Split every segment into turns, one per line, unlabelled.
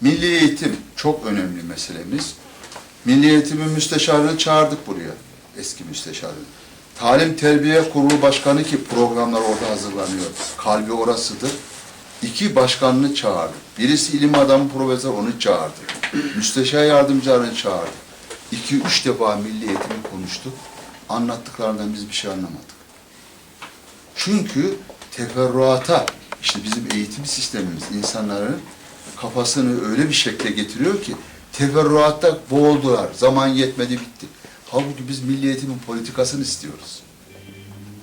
Milli eğitim çok önemli meselemiz. Milli eğitimin müsteşarını çağırdık buraya. Eski müsteşarını. Talim Terbiye Kurulu Başkanı ki programlar orada hazırlanıyor. Kalbi orasıdır. İki başkanını çağırdı. Birisi ilim adamı profesör onu çağırdı. Müsteşar yardımcılarını çağırdı. İki üç defa milli eğitimi konuştuk. Anlattıklarından biz bir şey anlamadık. Çünkü teferruata, işte bizim eğitim sistemimiz insanların kafasını öyle bir şekle getiriyor ki teferruatta boğuldular. Zaman yetmedi bitti. Halbuki biz milli eğitimin politikasını istiyoruz.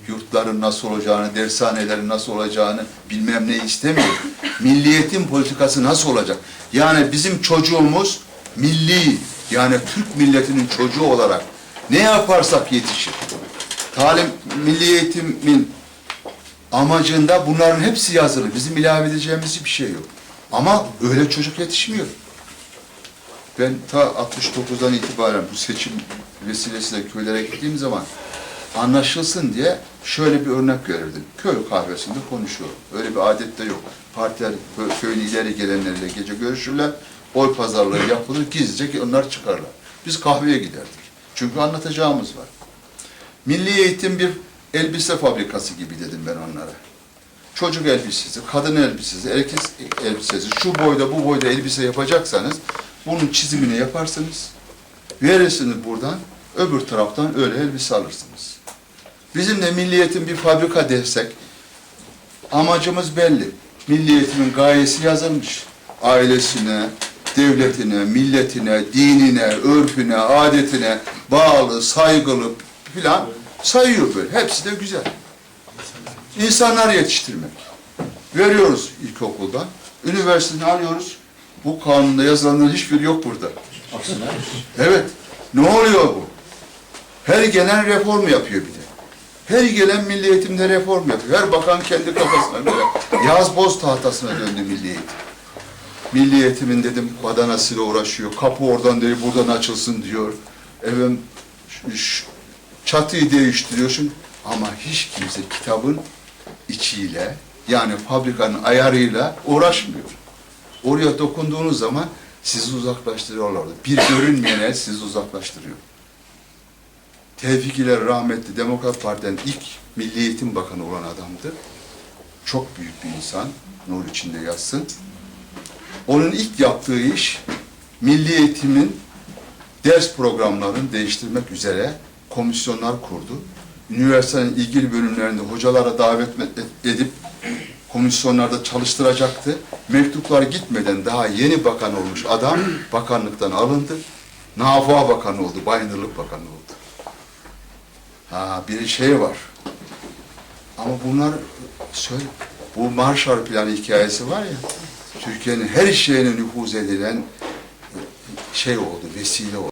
Yurtların nasıl olacağını, dershanelerin nasıl olacağını bilmem ne istemiyor. Milli eğitim politikası nasıl olacak? Yani bizim çocuğumuz milli, yani Türk milletinin çocuğu olarak ne yaparsak yetişir. Talim, milli eğitimin amacında bunların hepsi yazılı. Bizim ilave edeceğimiz bir şey yok. Ama öyle çocuk yetişmiyor. Ben ta 69'dan itibaren bu seçim vesilesiyle köylere gittiğim zaman anlaşılsın diye şöyle bir örnek verirdim. Köy kahvesinde konuşuyor. Öyle bir adet de yok. Partiler kö- köyün ileri gelenleriyle gece görüşürler. Oy pazarlığı yapılır. Gizlice onlar çıkarlar. Biz kahveye giderdik. Çünkü anlatacağımız var. Milli eğitim bir elbise fabrikası gibi dedim ben onlara. Çocuk elbisesi, kadın elbisesi, erkek elbisesi, şu boyda bu boyda elbise yapacaksanız bunun çizimini yaparsınız. Verirsiniz buradan, öbür taraftan öyle elbise alırsınız. Bizim de milli eğitim bir fabrika desek, amacımız belli. Milli eğitimin gayesi yazılmış. Ailesine, devletine, milletine, dinine, örfüne, adetine bağlı, saygılı filan sayıyor böyle. Hepsi de güzel. İnsanlar yetiştirmek. Veriyoruz ilkokulda. Üniversiteden alıyoruz. Bu kanunda yazılanların hiçbiri yok burada. Evet. Ne oluyor bu? Her gelen reform yapıyor bir de. Her gelen milli eğitimde reform yapıyor. Her bakan kendi kafasına göre. Yaz boz tahtasına döndü milli eğitim. Milli eğitimin dedim badanasıyla uğraşıyor. Kapı oradan değil buradan açılsın diyor. Ş- çatıyı değiştiriyorsun. Ama hiç kimse kitabın içiyle yani fabrikanın ayarıyla uğraşmıyor. Oraya dokunduğunuz zaman sizi uzaklaştırıyorlar. Bir görünmeyene sizi uzaklaştırıyor. Tevfik ile rahmetli Demokrat Parti'nin ilk Milli Eğitim Bakanı olan adamdı. Çok büyük bir insan. Nur içinde yatsın. Onun ilk yaptığı iş milli eğitimin ders programlarını değiştirmek üzere komisyonlar kurdu. Üniversitenin ilgili bölümlerinde hocalara davet edip komisyonlarda çalıştıracaktı. Mektuplar gitmeden daha yeni bakan olmuş adam bakanlıktan alındı. Nafıa Bakanı oldu, Bayındırlık Bakanı oldu. Ha bir şey var. Ama bunlar söyle. Bu Marshall Planı hikayesi var ya. Türkiye'nin her şeyine nüfuz edilen şey oldu, vesile oldu.